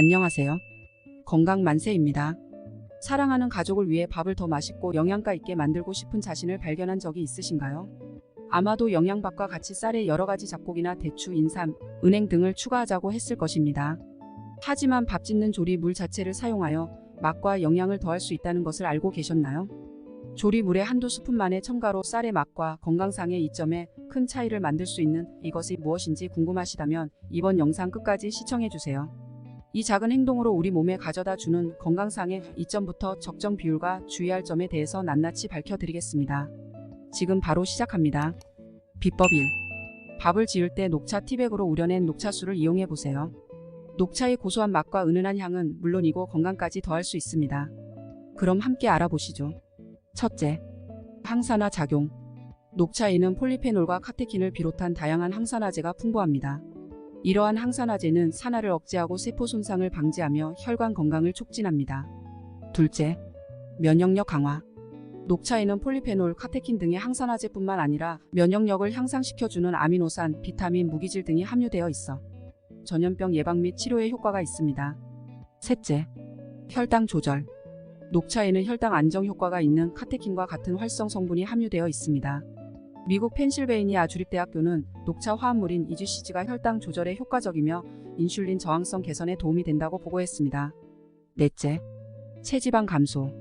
안녕하세요. 건강 만세입니다. 사랑하는 가족을 위해 밥을 더 맛있고 영양가 있게 만들고 싶은 자신을 발견한 적이 있으신가요? 아마도 영양밥과 같이 쌀에 여러 가지 잡곡이나 대추, 인삼, 은행 등을 추가하자고 했을 것입니다. 하지만 밥 짓는 조리 물 자체를 사용하여 맛과 영양을 더할 수 있다는 것을 알고 계셨나요? 조리물에 한두 스푼만의 첨가로 쌀의 맛과 건강상의 이점에 큰 차이를 만들 수 있는 이것이 무엇인지 궁금하시다면 이번 영상 끝까지 시청해주세요. 이 작은 행동으로 우리 몸에 가져다 주는 건강상의 이점부터 적정 비율과 주의할 점에 대해서 낱낱이 밝혀드리겠습니다. 지금 바로 시작합니다. 비법 1. 밥을 지을 때 녹차 티백으로 우려낸 녹차수를 이용해 보세요. 녹차의 고소한 맛과 은은한 향은 물론이고 건강까지 더할 수 있습니다. 그럼 함께 알아보시죠. 첫째, 항산화 작용. 녹차에는 폴리페놀과 카테킨을 비롯한 다양한 항산화제가 풍부합니다. 이러한 항산화제는 산화를 억제하고 세포 손상을 방지하며 혈관 건강을 촉진합니다. 둘째, 면역력 강화. 녹차에는 폴리페놀, 카테킨 등의 항산화제뿐만 아니라 면역력을 향상시켜주는 아미노산, 비타민, 무기질 등이 함유되어 있어 전염병 예방 및 치료에 효과가 있습니다. 셋째, 혈당 조절. 녹차에는 혈당 안정 효과가 있는 카테킨과 같은 활성 성분이 함유되어 있습니다. 미국 펜실베이니아 주립대학교는 녹차 화합물인 이주시즈가 혈당 조절에 효과적이며 인슐린 저항성 개선에 도움이 된다고 보고했습니다. 넷째, 체지방 감소.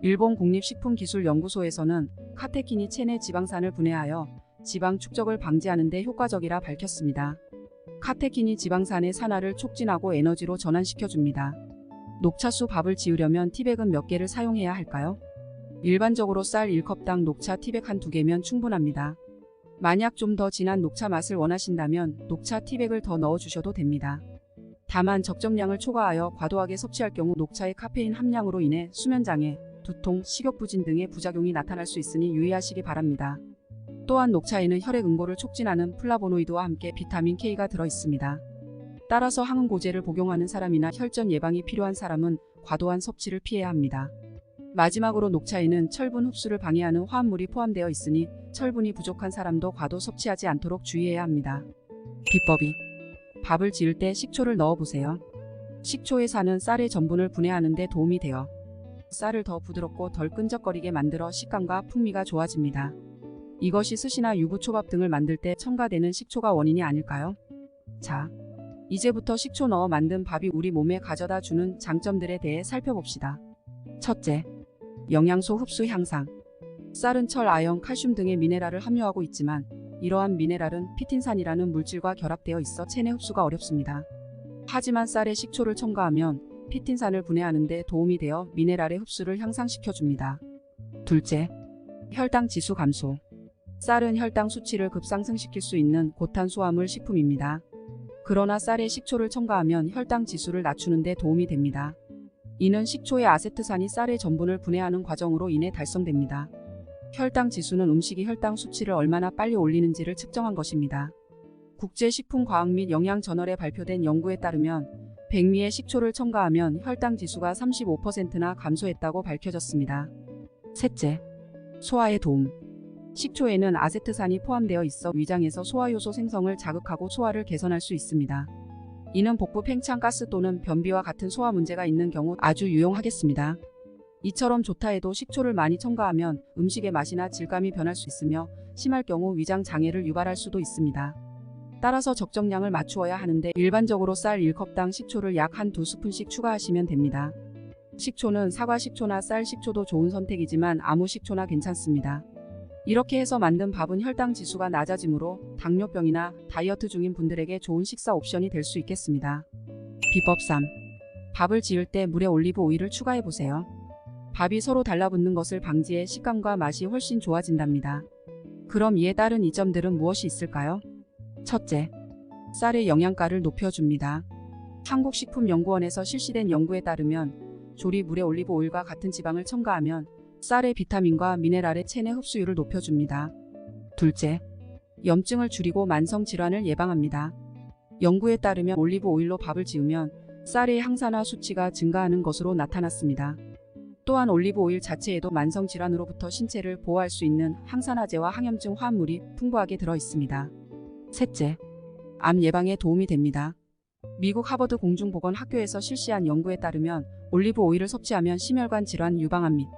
일본 국립식품기술연구소에서는 카테킨이 체내 지방산을 분해하여 지방 축적을 방지하는 데 효과적이라 밝혔습니다. 카테킨이 지방산의 산화를 촉진하고 에너지로 전환시켜 줍니다. 녹차수 밥을 지으려면 티백은 몇 개를 사용해야 할까요? 일반적으로 쌀 1컵당 녹차 티백 한 두 개면 충분합니다. 만약 좀 더 진한 녹차 맛을 원하신다면 녹차 티백을 더 넣어주셔도 됩니다. 다만 적정량을 초과하여 과도하게 섭취할 경우 녹차의 카페인 함량으로 인해 수면장애, 두통, 식욕부진 등의 부작용이 나타날 수 있으니 유의하시기 바랍니다. 또한 녹차에는 혈액 응고를 촉진하는 플라보노이드와 함께 비타민 K가 들어 있습니다. 따라서 항응고제를 복용하는 사람이나 혈전 예방이 필요한 사람은 과도한 섭취를 피해야 합니다. 마지막으로 녹차에는 철분 흡수를 방해하는 화합물이 포함되어 있으니 철분이 부족한 사람도 과도 섭취하지 않도록 주의해야 합니다. 비법이 밥을 지을 때 식초를 넣어보세요. 식초에 사는 쌀의 전분을 분해하는 데 도움이 되어 쌀을 더 부드럽고 덜 끈적거리게 만들어 식감과 풍미가 좋아집니다. 이것이 스시나 유부초밥 등을 만들 때 첨가되는 식초가 원인이 아닐까요? 자, 이제부터 식초 넣어 만든 밥이 우리 몸에 가져다 주는 장점들에 대해 살펴봅시다. 첫째, 영양소 흡수 향상. 쌀은 철, 아연, 칼슘 등의 미네랄을 함유하고 있지만 이러한 미네랄은 피틴산이라는 물질과 결합되어 있어 체내 흡수가 어렵습니다. 하지만 쌀에 식초를 첨가하면 피틴산을 분해하는 데 도움이 되어 미네랄의 흡수를 향상시켜 줍니다. 둘째, 혈당 지수 감소. 쌀은 혈당 수치를 급상승시킬 수 있는 고탄수화물 식품입니다. 그러나 쌀에 식초를 첨가하면 혈당 지수를 낮추는 데 도움이 됩니다. 이는 식초의 아세트산이 쌀의 전분을 분해하는 과정으로 인해 달성됩니다. 혈당 지수는 음식이 혈당 수치를 얼마나 빨리 올리는지를 측정한 것입니다. 국제식품과학 및 영양저널에 발표된 연구에 따르면 백미에 식초를 첨가하면 혈당 지수가 35%나 감소했다고 밝혀졌습니다. 셋째, 소화에 도움. 식초에는 아세트산이 포함되어 있어 위장에서 소화효소 생성을 자극하고 소화를 개선할 수 있습니다. 이는 복부 팽창 가스 또는 변비와 같은 소화 문제가 있는 경우 아주 유용하겠습니다. 이처럼 좋다 해도 식초를 많이 첨가하면 음식의 맛이나 질감이 변할 수 있으며 심할 경우 위장 장애를 유발할 수도 있습니다. 따라서 적정량을 맞추어야 하는데 일반적으로 쌀 1컵당 식초를 약 한 두 스푼씩 추가하시면 됩니다. 식초는 사과 식초나 쌀 식초도 좋은 선택이지만 아무 식초나 괜찮습니다. 이렇게 해서 만든 밥은 혈당 지수가 낮아지므로 당뇨병이나 다이어트 중인 분들에게 좋은 식사 옵션이 될 수 있겠습니다. 비법 3. 밥을 지을 때 물에 올리브 오일을 추가해 보세요. 밥이 서로 달라붙는 것을 방지해 식감과 맛이 훨씬 좋아진답니다. 그럼 이에 따른 이점들은 무엇이 있을까요? 첫째, 쌀의 영양가를 높여줍니다. 한국식품연구원에서 실시된 연구에 따르면 조리 물에 올리브 오일과 같은 지방을 첨가하면 쌀의 비타민과 미네랄의 체내 흡수율을 높여줍니다. 둘째, 염증을 줄이고 만성 질환을 예방합니다. 연구에 따르면 올리브 오일로 밥을 지으면 쌀의 항산화 수치가 증가하는 것으로 나타났습니다. 또한 올리브 오일 자체에도 만성 질환으로부터 신체를 보호할 수 있는 항산화제와 항염증 화합물이 풍부하게 들어 있습니다. 셋째, 암 예방에 도움이 됩니다. 미국 하버드 공중보건학교에서 실시한 연구에 따르면 올리브 오일을 섭취하면 심혈관 질환 유방암 및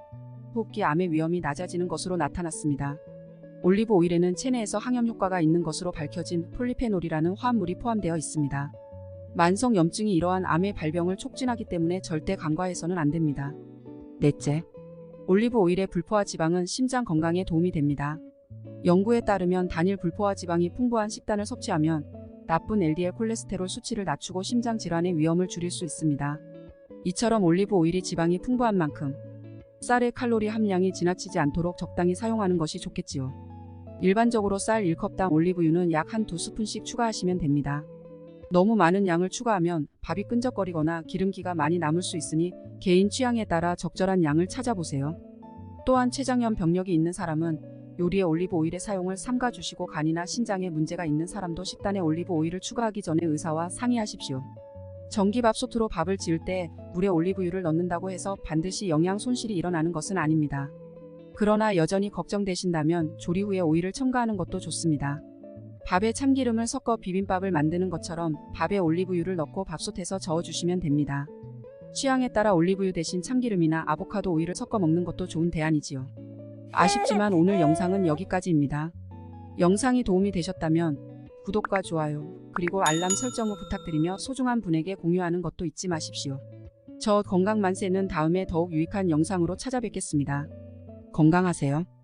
호흡기 암의 위험이 낮아지는 것으로 나타났습니다. 올리브 오일에는 체내에서 항염 효과가 있는 것으로 밝혀진 폴리페놀이라는 화합물이 포함되어 있습니다. 만성 염증이 이러한 암의 발병을 촉진하기 때문에 절대 간과해서는 안 됩니다. 넷째, 올리브 오일의 불포화 지방은 심장 건강에 도움이 됩니다. 연구에 따르면 단일 불포화 지방이 풍부한 식단을 섭취하면 나쁜 LDL 콜레스테롤 수치를 낮추고 심장 질환의 위험을 줄일 수 있습니다. 이처럼 올리브 오일이 지방이 풍부한 만큼 쌀의 칼로리 함량이 지나치지 않도록 적당히 사용하는 것이 좋겠지요. 일반적으로 쌀 1컵당 올리브유는 약 한 두 스푼씩 추가하시면 됩니다. 너무 많은 양을 추가하면 밥이 끈적거리거나 기름기가 많이 남을 수 있으니 개인 취향에 따라 적절한 양을 찾아보세요. 또한 췌장염 병력이 있는 사람은 요리에 올리브 오일의 사용을 삼가주시고 간이나 신장에 문제가 있는 사람도 식단에 올리브 오일을 추가하기 전에 의사와 상의하십시오. 전기밥솥으로 밥을 지을 때 물에 올리브유를 넣는다고 해서 반드시 영양 손실이 일어나는 것은 아닙니다. 그러나 여전히 걱정되신다면 조리 후에 오일을 첨가하는 것도 좋습니다. 밥에 참기름을 섞어 비빔밥을 만드는 것처럼 밥에 올리브유를 넣고 밥솥에서 저어주시면 됩니다. 취향에 따라 올리브유 대신 참기름이나 아보카도 오일을 섞어 먹는 것도 좋은 대안이지요. 아쉽지만 오늘 영상은 여기까지입니다. 영상이 도움이 되셨다면 구독과 좋아요, 그리고 알람 설정 후 부탁드리며 소중한 분에게 공유하는 것도 잊지 마십시오. 저 건강 만세는 다음에 더욱 유익한 영상으로 찾아뵙겠습니다. 건강하세요.